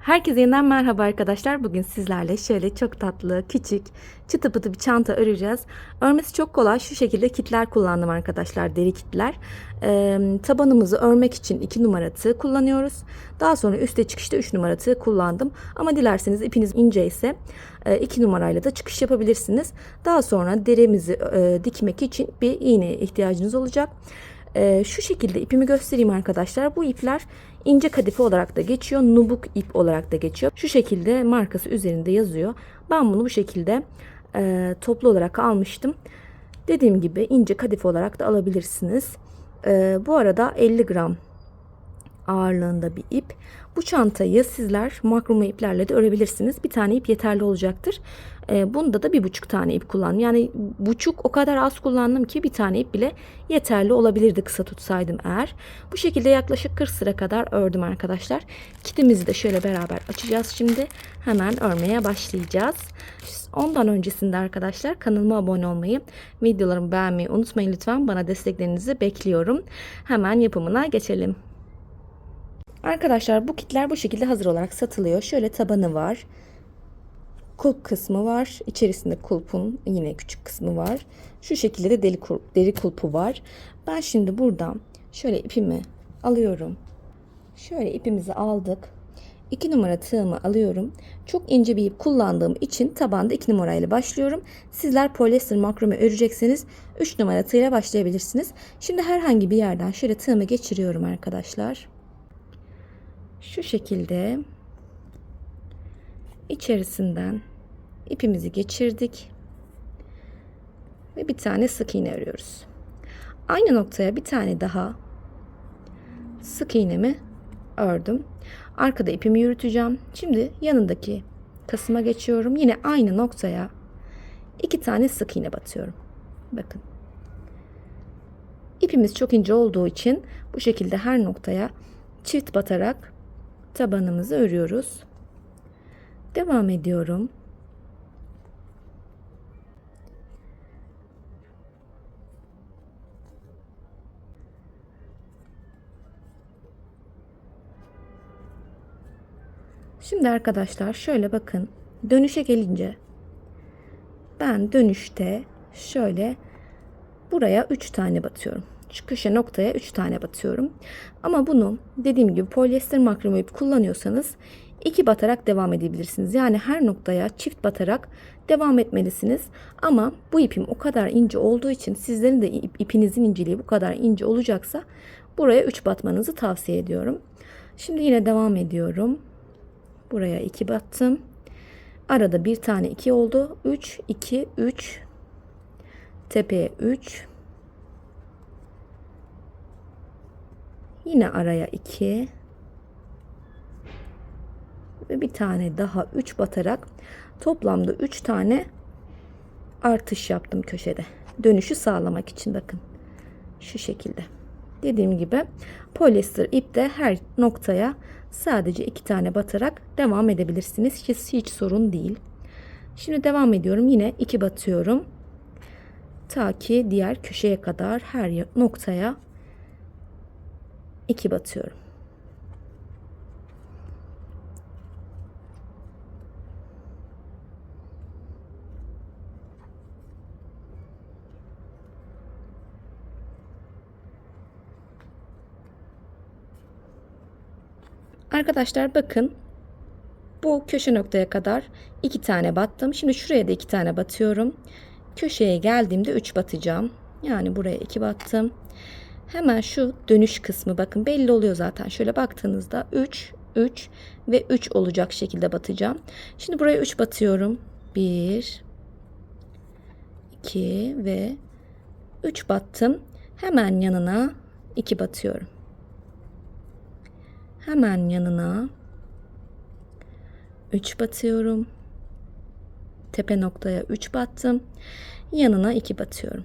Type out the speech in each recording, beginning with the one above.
Herkese yeniden merhaba arkadaşlar. Bugün sizlerle şöyle çok tatlı, küçük, çıtı pıtı bir çanta öreceğiz. Örmesi çok kolay. Şu şekilde kitler kullandım arkadaşlar. Deri kitler. Ee, tabanımızı örmek için 2 numara tığ kullanıyoruz. Daha sonra üste çıkışta 3 numara tığ kullandım. Ama dilerseniz ipiniz ince ise 2 numarayla da çıkış yapabilirsiniz. Daha sonra derimizi e, dikmek için bir iğneye ihtiyacınız olacak. Ee, şu şekilde ipimi göstereyim arkadaşlar. Bu ipler ince kadife olarak da geçiyor. Nubuk ip olarak da geçiyor. Şu şekilde markası üzerinde yazıyor. Ben bunu bu şekilde e, toplu olarak almıştım. Dediğim gibi ince kadife olarak da alabilirsiniz. E, bu arada 50 gram ağırlığında bir ip. Bu çantayı sizler makrome iplerle de örebilirsiniz. Bir tane ip yeterli olacaktır. E, bunda da bir buçuk tane ip kullandım. Yani buçuk o kadar az kullandım ki bir tane ip bile yeterli olabilirdi kısa tutsaydım eğer. Bu şekilde yaklaşık 40 sıra kadar ördüm arkadaşlar. Kitimizi de şöyle beraber açacağız şimdi. Hemen örmeye başlayacağız. Ondan öncesinde arkadaşlar kanalıma abone olmayı, videolarımı beğenmeyi unutmayın lütfen. Bana desteklerinizi bekliyorum. Hemen yapımına geçelim. Arkadaşlar bu kitler bu şekilde hazır olarak satılıyor. Şöyle tabanı var. Kulp kısmı var. İçerisinde kulpun yine küçük kısmı var. Şu şekilde de deri, kulp, deri kulpu var. Ben şimdi buradan şöyle ipimi alıyorum. Şöyle ipimizi aldık. 2 numara tığımı alıyorum. Çok ince bir ip kullandığım için tabanda 2 numarayla başlıyorum. Sizler polyester makrome örecekseniz 3 numara tığla başlayabilirsiniz. Şimdi herhangi bir yerden şöyle tığımı geçiriyorum arkadaşlar şu şekilde içerisinden ipimizi geçirdik ve bir tane sık iğne örüyoruz. Aynı noktaya bir tane daha sık iğnemi ördüm. Arkada ipimi yürüteceğim. Şimdi yanındaki kasıma geçiyorum. Yine aynı noktaya iki tane sık iğne batıyorum. Bakın. İpimiz çok ince olduğu için bu şekilde her noktaya çift batarak tabanımızı örüyoruz. Devam ediyorum. Şimdi arkadaşlar şöyle bakın. Dönüşe gelince ben dönüşte şöyle buraya 3 tane batıyorum. Köşe noktaya 3 tane batıyorum. Ama bunu dediğim gibi polyester makrome ip kullanıyorsanız iki batarak devam edebilirsiniz. Yani her noktaya çift batarak devam etmelisiniz. Ama bu ipim o kadar ince olduğu için sizlerin de ip, ipinizin inceliği bu kadar ince olacaksa buraya 3 batmanızı tavsiye ediyorum. Şimdi yine devam ediyorum. Buraya 2 battım. Arada bir tane 2 oldu. 3 2 3 tepeye 3 Yine araya 2 ve bir tane daha 3 batarak toplamda 3 tane artış yaptım köşede. Dönüşü sağlamak için bakın. Şu şekilde. Dediğim gibi polyester ipte her noktaya sadece 2 tane batarak devam edebilirsiniz. Hiç, hiç sorun değil. Şimdi devam ediyorum. Yine 2 batıyorum. Ta ki diğer köşeye kadar her noktaya 2 batıyorum. Arkadaşlar bakın bu köşe noktaya kadar iki tane battım. Şimdi şuraya da iki tane batıyorum. Köşeye geldiğimde 3 batacağım. Yani buraya 2 battım. Hemen şu dönüş kısmı bakın belli oluyor zaten. Şöyle baktığınızda 3, 3 ve 3 olacak şekilde batacağım. Şimdi buraya 3 batıyorum. 1 2 ve 3 battım. Hemen yanına 2 batıyorum. Hemen yanına 3 batıyorum. Tepe noktaya 3 battım. Yanına 2 batıyorum.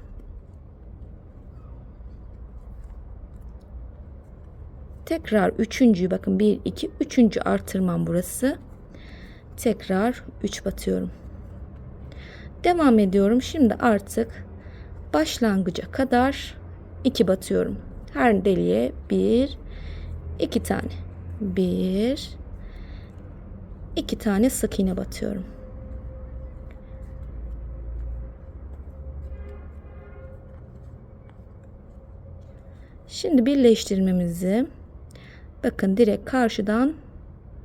Tekrar üçüncüyü bakın 1 2 üçüncü artırmam burası. Tekrar 3 batıyorum. Devam ediyorum. Şimdi artık başlangıca kadar 2 batıyorum. Her deliğe 1 2 tane. 1 iki tane sık iğne batıyorum. Şimdi birleştirmemizi bakın direkt karşıdan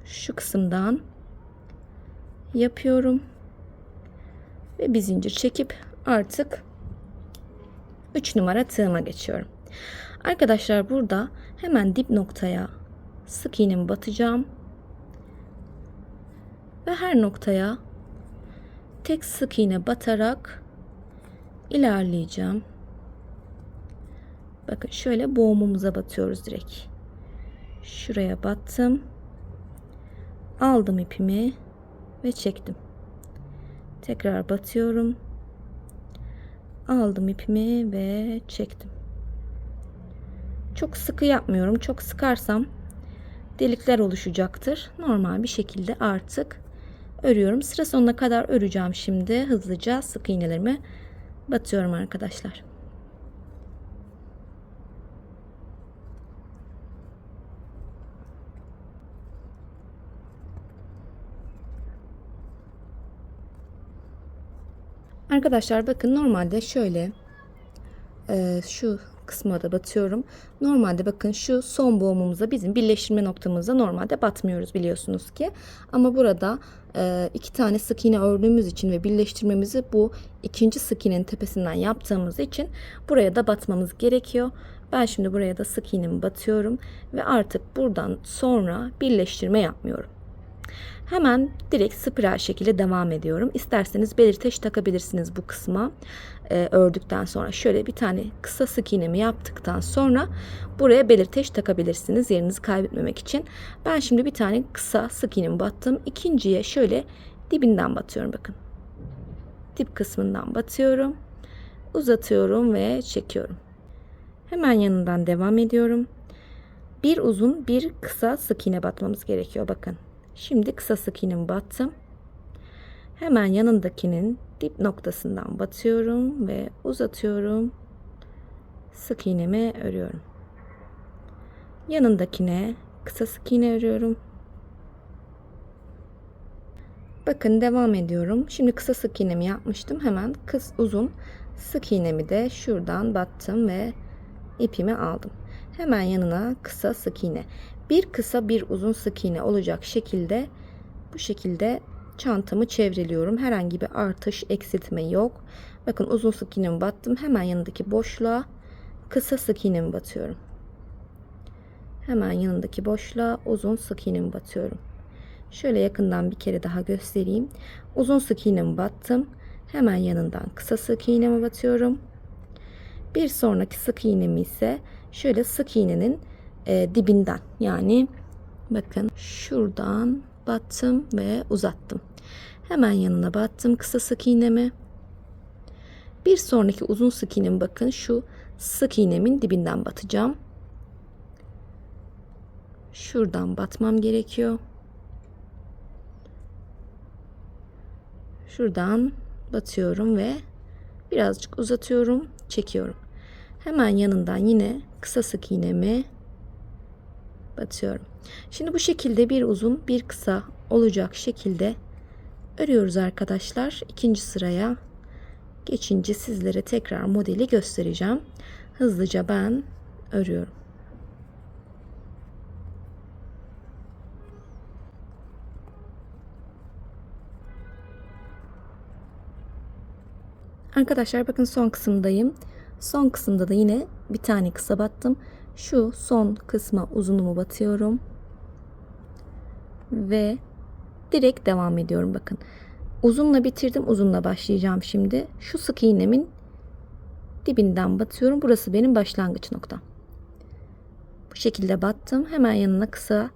şu kısımdan yapıyorum ve bir zincir çekip artık 3 numara tığıma geçiyorum. Arkadaşlar burada hemen dip noktaya sık iğnemi batacağım. Ve her noktaya tek sık iğne batarak ilerleyeceğim. Bakın şöyle boğumumuza batıyoruz direkt. Şuraya battım. Aldım ipimi ve çektim. Tekrar batıyorum. Aldım ipimi ve çektim. Çok sıkı yapmıyorum. Çok sıkarsam delikler oluşacaktır. Normal bir şekilde artık örüyorum. Sıra sonuna kadar öreceğim şimdi. Hızlıca sık iğnelerimi batıyorum arkadaşlar. Arkadaşlar bakın normalde şöyle e, şu kısma da batıyorum. Normalde bakın şu son boğumumuza bizim birleştirme noktamıza normalde batmıyoruz biliyorsunuz ki. Ama burada e, iki tane sık iğne ördüğümüz için ve birleştirmemizi bu ikinci sık iğnenin tepesinden yaptığımız için buraya da batmamız gerekiyor. Ben şimdi buraya da sık iğnemi batıyorum ve artık buradan sonra birleştirme yapmıyorum. Hemen direkt spiral şekilde devam ediyorum. İsterseniz belirteç takabilirsiniz bu kısma e, ördükten sonra. Şöyle bir tane kısa sık iğnemi yaptıktan sonra buraya belirteç takabilirsiniz yerinizi kaybetmemek için. Ben şimdi bir tane kısa sık iğnemi battım. İkinciye şöyle dibinden batıyorum bakın. Dip kısmından batıyorum. Uzatıyorum ve çekiyorum. Hemen yanından devam ediyorum. Bir uzun bir kısa sık iğne batmamız gerekiyor bakın. Şimdi kısa sık iğnemi battım. Hemen yanındakinin dip noktasından batıyorum ve uzatıyorum. Sık iğnemi örüyorum. Yanındakine kısa sık iğne örüyorum. Bakın devam ediyorum. Şimdi kısa sık iğnemi yapmıştım. Hemen kıs uzun sık iğnemi de şuradan battım ve ipimi aldım. Hemen yanına kısa sık iğne bir kısa bir uzun sık iğne olacak şekilde bu şekilde çantamı çevreliyorum. Herhangi bir artış eksiltme yok. Bakın uzun sık iğnemi battım. Hemen yanındaki boşluğa kısa sık iğnemi batıyorum. Hemen yanındaki boşluğa uzun sık iğnemi batıyorum. Şöyle yakından bir kere daha göstereyim. Uzun sık iğnemi battım. Hemen yanından kısa sık iğnemi batıyorum. Bir sonraki sık iğnemi ise şöyle sık iğnenin e, dibinden yani bakın şuradan battım ve uzattım. Hemen yanına battım kısa sık iğnemi. Bir sonraki uzun sık iğnemi bakın şu sık iğnemin dibinden batacağım. Şuradan batmam gerekiyor. Şuradan batıyorum ve birazcık uzatıyorum, çekiyorum. Hemen yanından yine kısa sık iğnemi batıyorum. Şimdi bu şekilde bir uzun bir kısa olacak şekilde örüyoruz arkadaşlar. İkinci sıraya geçince sizlere tekrar modeli göstereceğim. Hızlıca ben örüyorum. Arkadaşlar bakın son kısımdayım. Son kısımda da yine bir tane kısa battım. Şu son kısma uzunumu batıyorum. Ve direkt devam ediyorum bakın. Uzunla bitirdim. Uzunla başlayacağım şimdi. Şu sık iğnemin dibinden batıyorum. Burası benim başlangıç noktam. Bu şekilde battım. Hemen yanına kısa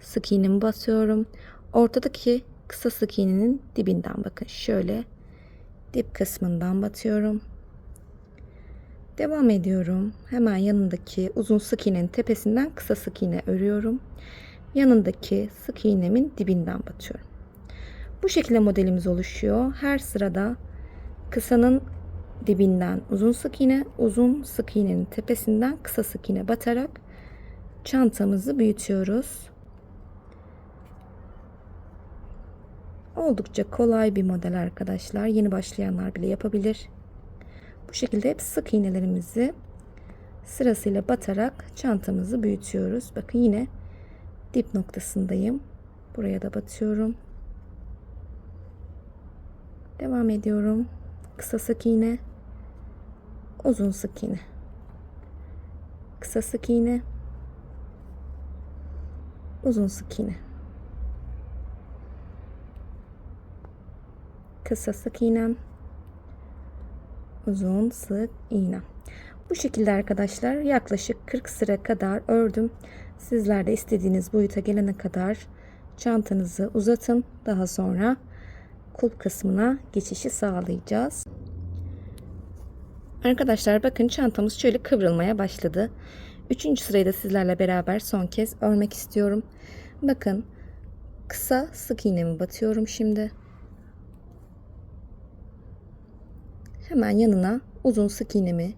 sık iğnemi basıyorum. Ortadaki kısa sık iğnenin dibinden bakın. Şöyle dip kısmından batıyorum. Devam ediyorum. Hemen yanındaki uzun sık iğnenin tepesinden kısa sık iğne örüyorum. Yanındaki sık iğnemin dibinden batıyorum. Bu şekilde modelimiz oluşuyor. Her sırada kısanın dibinden uzun sık iğne, uzun sık iğnenin tepesinden kısa sık iğne batarak çantamızı büyütüyoruz. Oldukça kolay bir model arkadaşlar. Yeni başlayanlar bile yapabilir. Bu şekilde hep sık iğnelerimizi sırasıyla batarak çantamızı büyütüyoruz. Bakın yine dip noktasındayım. Buraya da batıyorum. Devam ediyorum. Kısa sık iğne, uzun sık iğne. Kısa sık iğne, uzun sık iğne. Kısa sık iğnem, uzun sık iğnem. Bu şekilde arkadaşlar yaklaşık 40 sıra kadar ördüm. Sizler de istediğiniz boyuta gelene kadar çantanızı uzatın. Daha sonra kulp kısmına geçişi sağlayacağız. Arkadaşlar bakın çantamız şöyle kıvrılmaya başladı. Üçüncü sırayı da sizlerle beraber son kez örmek istiyorum. Bakın kısa sık iğnemi batıyorum şimdi. Hemen yanına uzun sık iğnemi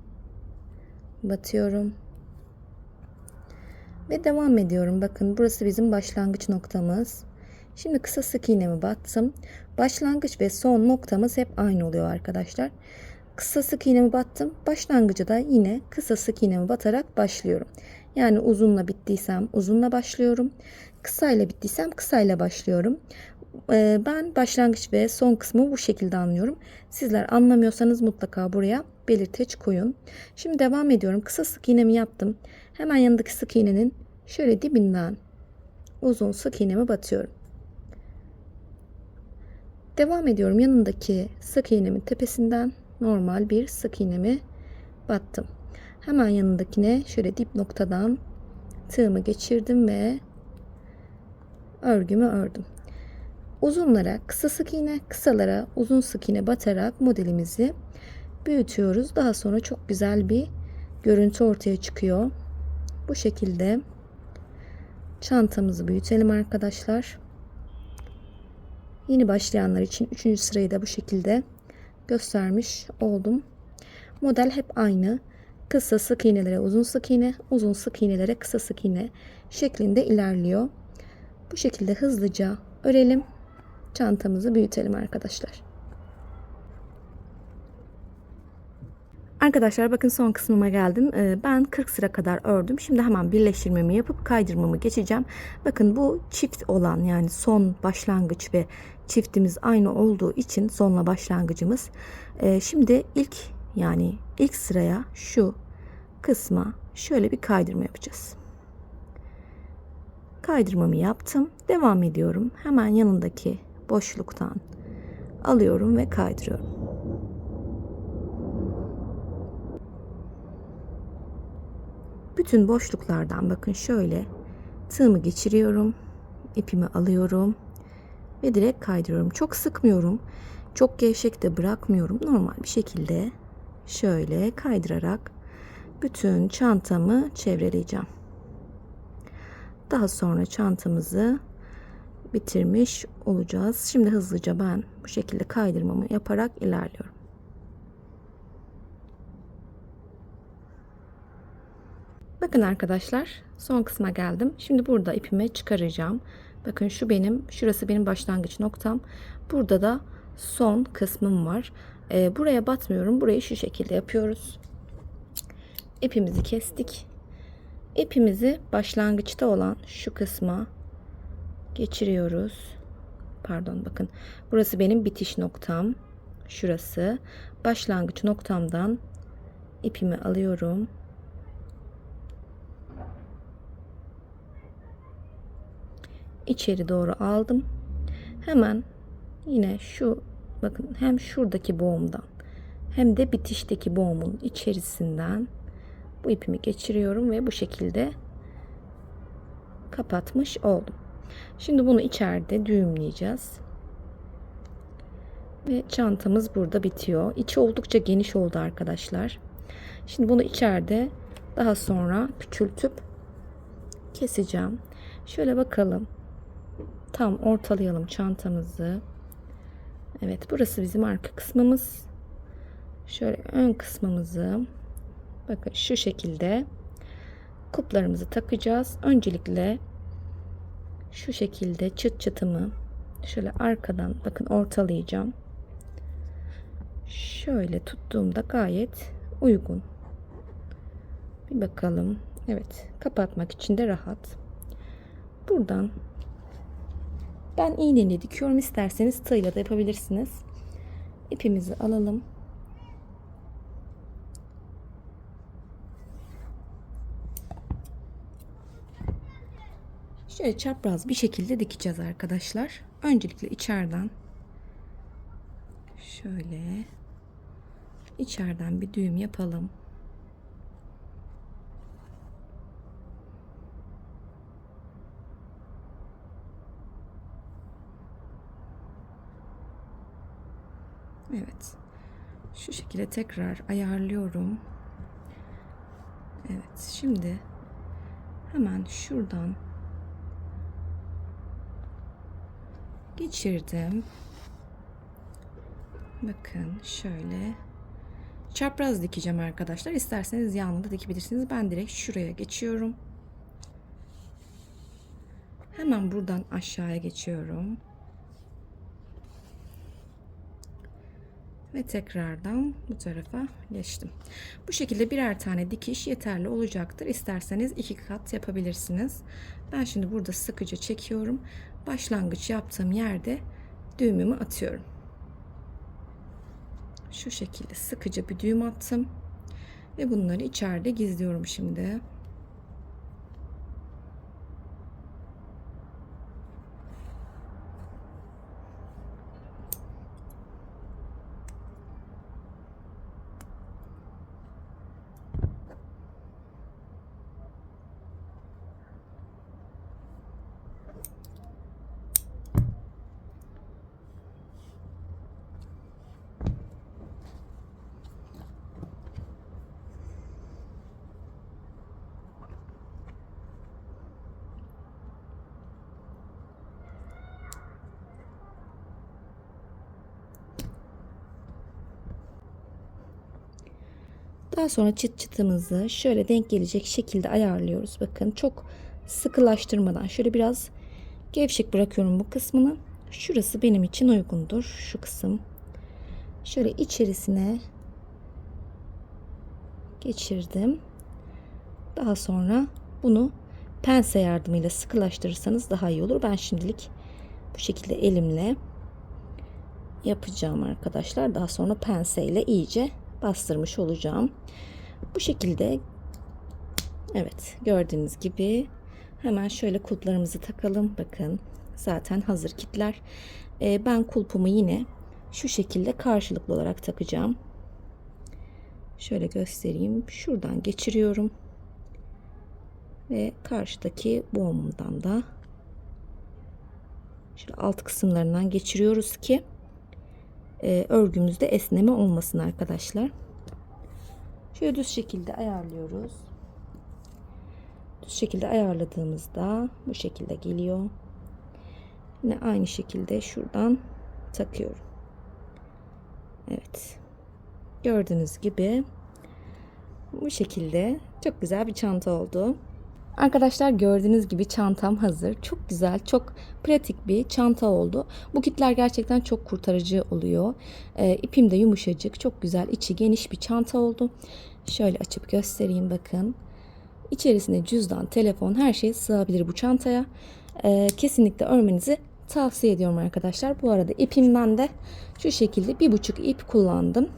batıyorum. Ve devam ediyorum. Bakın burası bizim başlangıç noktamız. Şimdi kısa sık iğnemi battım. Başlangıç ve son noktamız hep aynı oluyor arkadaşlar. Kısa sık iğnemi battım. Başlangıcı da yine kısa sık iğnemi batarak başlıyorum. Yani uzunla bittiysem uzunla başlıyorum. Kısayla bittiysem kısayla başlıyorum. Ee, ben başlangıç ve son kısmı bu şekilde anlıyorum. Sizler anlamıyorsanız mutlaka buraya belirteç koyun. Şimdi devam ediyorum. Kısa sık iğnemi yaptım. Hemen yanındaki sık iğnenin şöyle dibinden uzun sık iğnemi batıyorum. Devam ediyorum. Yanındaki sık iğnemin tepesinden normal bir sık iğnemi battım. Hemen yanındakine şöyle dip noktadan tığımı geçirdim ve örgümü ördüm. Uzunlara kısa sık iğne, kısalara uzun sık iğne batarak modelimizi büyütüyoruz. Daha sonra çok güzel bir görüntü ortaya çıkıyor. Bu şekilde çantamızı büyütelim arkadaşlar. Yeni başlayanlar için 3. sırayı da bu şekilde göstermiş oldum. Model hep aynı. Kısa sık iğnelere uzun sık iğne, uzun sık iğnelere kısa sık iğne şeklinde ilerliyor. Bu şekilde hızlıca örelim. Çantamızı büyütelim arkadaşlar. Arkadaşlar bakın son kısmıma geldim. Ee, Ben 40 sıra kadar ördüm. Şimdi hemen birleştirmemi yapıp kaydırmamı geçeceğim. Bakın bu çift olan yani son başlangıç ve çiftimiz aynı olduğu için sonla başlangıcımız. Ee, Şimdi ilk yani ilk sıraya şu kısma şöyle bir kaydırma yapacağız. Kaydırmamı yaptım. Devam ediyorum. Hemen yanındaki boşluktan alıyorum ve kaydırıyorum. Bütün boşluklardan bakın şöyle tığımı geçiriyorum. ipimi alıyorum ve direkt kaydırıyorum. Çok sıkmıyorum. Çok gevşek de bırakmıyorum. Normal bir şekilde şöyle kaydırarak bütün çantamı çevreleyeceğim. Daha sonra çantamızı bitirmiş olacağız. Şimdi hızlıca ben bu şekilde kaydırmamı yaparak ilerliyorum. Bakın arkadaşlar son kısma geldim. Şimdi burada ipimi çıkaracağım. Bakın şu benim, şurası benim başlangıç noktam. Burada da son kısmım var. Ee, buraya batmıyorum. Burayı şu şekilde yapıyoruz. İpimizi kestik. İpimizi başlangıçta olan şu kısma geçiriyoruz. Pardon bakın. Burası benim bitiş noktam. Şurası. Başlangıç noktamdan ipimi alıyorum. içeri doğru aldım. Hemen yine şu bakın hem şuradaki boğumdan hem de bitişteki boğumun içerisinden bu ipimi geçiriyorum ve bu şekilde kapatmış oldum. Şimdi bunu içeride düğümleyeceğiz. Ve çantamız burada bitiyor. İçi oldukça geniş oldu arkadaşlar. Şimdi bunu içeride daha sonra küçültüp keseceğim. Şöyle bakalım. Tam ortalayalım çantamızı. Evet burası bizim arka kısmımız. Şöyle ön kısmımızı bakın şu şekilde kuplarımızı takacağız. Öncelikle şu şekilde çıt çıtımı şöyle arkadan bakın ortalayacağım. Şöyle tuttuğumda gayet uygun. Bir bakalım. Evet, kapatmak için de rahat. Buradan ben iğneyle dikiyorum. İsterseniz tığla da yapabilirsiniz. İpimizi alalım. Şöyle çapraz bir şekilde dikeceğiz arkadaşlar. Öncelikle içeriden şöyle içeriden bir düğüm yapalım. Evet. Şu şekilde tekrar ayarlıyorum. Evet. Şimdi hemen şuradan geçirdim. Bakın şöyle çapraz dikeceğim arkadaşlar. İsterseniz yanında dikebilirsiniz. Ben direkt şuraya geçiyorum. Hemen buradan aşağıya geçiyorum. Ve tekrardan bu tarafa geçtim. Bu şekilde birer tane dikiş yeterli olacaktır. İsterseniz iki kat yapabilirsiniz. Ben şimdi burada sıkıca çekiyorum. Başlangıç yaptığım yerde düğümümü atıyorum. Şu şekilde sıkıca bir düğüm attım. Ve bunları içeride gizliyorum şimdi. Daha sonra çıt çıtımızı şöyle denk gelecek şekilde ayarlıyoruz. Bakın çok sıkılaştırmadan şöyle biraz gevşek bırakıyorum bu kısmını. Şurası benim için uygundur. Şu kısım. Şöyle içerisine geçirdim. Daha sonra bunu pense yardımıyla sıkılaştırırsanız daha iyi olur. Ben şimdilik bu şekilde elimle yapacağım arkadaşlar. Daha sonra pense ile iyice bastırmış olacağım. Bu şekilde evet gördüğünüz gibi hemen şöyle kulplarımızı takalım. Bakın zaten hazır kitler. Ee, ben kulpumu yine şu şekilde karşılıklı olarak takacağım. Şöyle göstereyim. Şuradan geçiriyorum. Ve karşıdaki boğumumdan da şöyle alt kısımlarından geçiriyoruz ki e, örgümüzde esneme olmasın arkadaşlar. Şöyle düz şekilde ayarlıyoruz. Düz şekilde ayarladığımızda bu şekilde geliyor. Yine aynı şekilde şuradan takıyorum. Evet. Gördüğünüz gibi bu şekilde çok güzel bir çanta oldu. Arkadaşlar gördüğünüz gibi çantam hazır. Çok güzel, çok pratik bir çanta oldu. Bu kitler gerçekten çok kurtarıcı oluyor. E, ipim de yumuşacık, çok güzel, içi geniş bir çanta oldu. Şöyle açıp göstereyim bakın. İçerisine cüzdan, telefon, her şey sığabilir bu çantaya. E, kesinlikle örmenizi tavsiye ediyorum arkadaşlar. Bu arada ipimden de şu şekilde bir buçuk ip kullandım.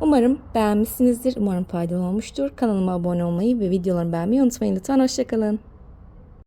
Umarım beğenmişsinizdir. Umarım faydalı olmuştur. Kanalıma abone olmayı ve videolarımı beğenmeyi unutmayın lütfen. Hoşçakalın.